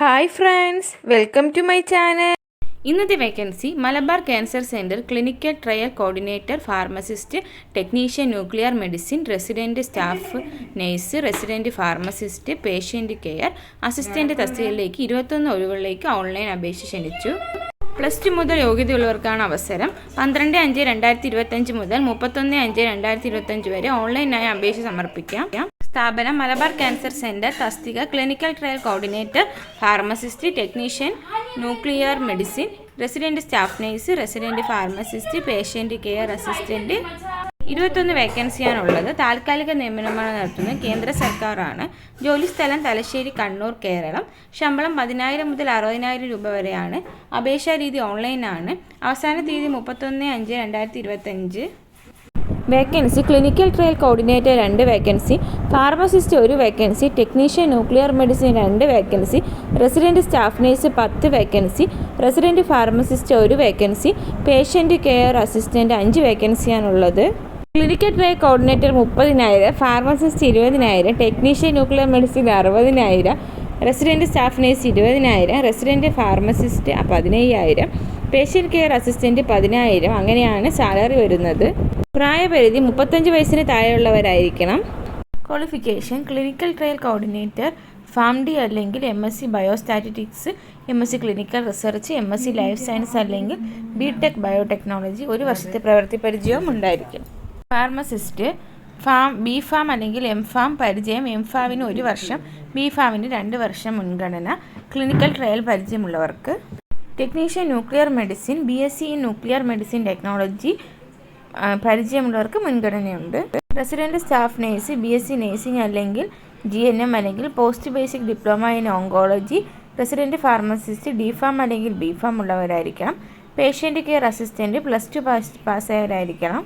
Hi friends welcome to my channel. ഇന്നത്തെ vacancy Malabar cancer centre clinical trial coordinator pharmacist technician nuclear medicine resident staff nurse resident pharmacist patient care assistant തസ്തികയിലേക്ക് ഇരുപത്തൊന്ന് ഒഴിവുകളിലേക്ക് online അപേക്ഷ ക്ഷണിച്ചു. Plus two മുതൽ യോഗ്യതയുള്ളവർക്കാണ് അവസരം. പന്ത്രണ്ട് അഞ്ച് രണ്ടായിരത്തി ഇരുപത്തഞ്ച് മുതൽ മുപ്പത്തൊന്ന് അഞ്ച് രണ്ടായിരത്തി ഇരുപത്തഞ്ച് വരെ ഓൺലൈനായി അപേക്ഷ സമർപ്പിക്കാം. സ്ഥാപനം മലബാർ ക്യാൻസർ സെന്റർ തസ്തിക clinical trial coordinator pharmacist technician nuclear medicine resident staff nurse resident pharmacist patient care assistant ഇരുപത്തൊന്ന് വേക്കൻസിയാണുള്ളത്. താൽക്കാലിക നിയമനമാണ് നടത്തുന്നത്. കേന്ദ്ര സർക്കാരാണ്. ജോലിസ്ഥലം തലശ്ശേരി കണ്ണൂർ കേരളം. ശമ്പളം പതിനായിരം മുതൽ അറുപതിനായിരം രൂപ വരെയാണ്. അപേക്ഷാ രീതി ഓൺലൈനാണ്. അവസാന തീയതി മുപ്പത്തൊന്ന് അഞ്ച് രണ്ടായിരത്തി ഇരുപത്തഞ്ച്. വേക്കൻസി ക്ലിനിക്കൽ ട്രയൽ കോർഡിനേറ്റർ രണ്ട് വേക്കൻസി ഫാർമസിസ്റ്റ് ഒരു വേക്കൻസി ടെക്നീഷ്യൻ ന്യൂക്ലിയർ മെഡിസിൻ രണ്ട് വേക്കൻസി റെസിഡന്റ് സ്റ്റാഫ് നേഴ്സ് പത്ത് വേക്കൻസി റെസിഡന്റ് ഫാർമസിസ്റ്റ് ഒരു വേക്കൻസി പേഷ്യന്റ് കെയർ അസിസ്റ്റന്റ് അഞ്ച് വേക്കൻസിയാണുള്ളത് ക്ലിനിക്കൽ ട്രയൽ കോർഡിനേറ്റർ മുപ്പതിനായിരം ഫാർമസിസ്റ്റ് ഇരുപതിനായിരം ടെക്നീഷ്യൻ ന്യൂക്ലിയർ മെഡിസിൻ അറുപതിനായിരം റെസിഡന്റ് സ്റ്റാഫ് നേഴ്സ് ഇരുപതിനായിരം റെസിഡന്റ് ഫാർമസിസ്റ്റ് പതിനയ്യായിരം പേഷ്യന്റ് കെയർ അസിസ്റ്റന്റ് പതിനായിരം അങ്ങനെയാണ് സാലറി വരുന്നത്. പ്രായപരിധി മുപ്പത്തഞ്ച് വയസ്സിന് താഴെയുള്ളവരായിരിക്കണം. Qualification clinical trial coordinator pharm D അല്ലെങ്കിൽ M S C biostatistics M S C clinical research M S C life science അല്ലെങ്കിൽ ബി ടെക് ബയോടെക്നോളജി ഒരു വർഷത്തെ പ്രവൃത്തി പരിചയവും ഉണ്ടായിരിക്കും. ഫാർമസിസ്റ്റ് ഫാം ബി ഫാം അല്ലെങ്കിൽ എം ഫാം പരിചയം എം ഫാമിന് ഒരു വർഷം ബി ഫാമിന് രണ്ട് വർഷം മുൻഗണന clinical trial പരിചയമുള്ളവർക്ക്. Technician nuclear medicine B S C in nuclear medicine technology പരിചയമുള്ളവർക്ക് മുൻഗണനയുണ്ട്. Resident staff nurse B S C nursing അല്ലെങ്കിൽ ജി എൻ എം അല്ലെങ്കിൽ post basic diploma in oncology resident pharmacist D pharm അല്ലെങ്കിൽ B farm ഉള്ളവരായിരിക്കണം. Patient care assistant plus two pass പാസ്സായവരായിരിക്കണം.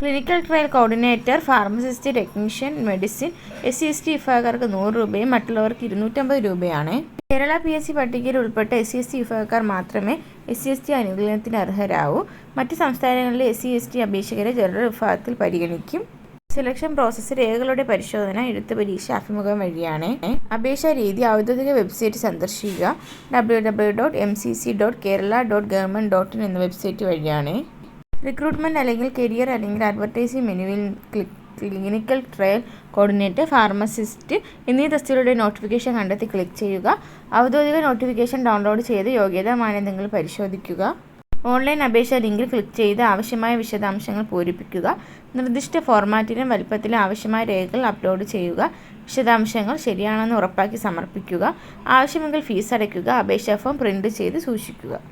Clinical trial coordinator pharmacist technician medicine S C S T വിഭാഗക്കാർക്ക് നൂറ് രൂപയും മറ്റുള്ളവർക്ക് ഇരുന്നൂറ്റമ്പത് രൂപയാണ്. Kerala P S C പട്ടികയിൽ ഉൾപ്പെട്ട എസ് സി എസ് ടി വിഭാഗക്കാർ മാത്രമേ എസ് സി എസ് ടി അനുകൂലത്തിന് അർഹരാകും മറ്റ് സംസ്ഥാനങ്ങളിലെ എസ് സി എസ് ടി അപേക്ഷകരെ ജനറൽ വിഭാഗത്തിൽ പരിഗണിക്കും. സെലക്ഷൻ പ്രോസസ്സ് രേഖകളുടെ പരിശോധന എഴുത്ത് പരീക്ഷ അഭിമുഖം വഴിയാണ്. അപേക്ഷാ രീതി ഔദ്യോഗിക വെബ്സൈറ്റ് സന്ദർശിക്കുക. W W dot M C C dot Kerala dot government dot in എന്ന വെബ്സൈറ്റ് വഴിയാണ്. റിക്രൂട്ട്മെന്റ് അല്ലെങ്കിൽ കരിയർ അല്ലെങ്കിൽ അഡ്വർടൈസിംഗ് മെനുവിൽ click clinical trial coordinator pharmacist എന്നീ തസ്തികളുടെ നോട്ടിഫിക്കേഷൻ കണ്ടെത്തി ക്ലിക്ക് ചെയ്യുക. ഔദ്യോഗിക നോട്ടിഫിക്കേഷൻ ഡൗൺലോഡ് ചെയ്ത് യോഗ്യതാ മാനദണ്ഡങ്ങൾ പരിശോധിക്കുക. ഓൺലൈൻ അപേക്ഷ ലിങ്കിൽ ക്ലിക്ക് ചെയ്ത് ആവശ്യമായ വിശദാംശങ്ങൾ പൂരിപ്പിക്കുക. നിർദ്ദിഷ്ട ഫോർമാറ്റിനും വലിപ്പത്തിലും ആവശ്യമായ രേഖകൾ അപ്ലോഡ് ചെയ്യുക. വിശദാംശങ്ങൾ ശരിയാണെന്ന് ഉറപ്പാക്കി സമർപ്പിക്കുക. ആവശ്യമെങ്കിൽ ഫീസ് അടയ്ക്കുക. അപേക്ഷാ ഫോം പ്രിന്റ് ചെയ്ത് സൂക്ഷിക്കുക.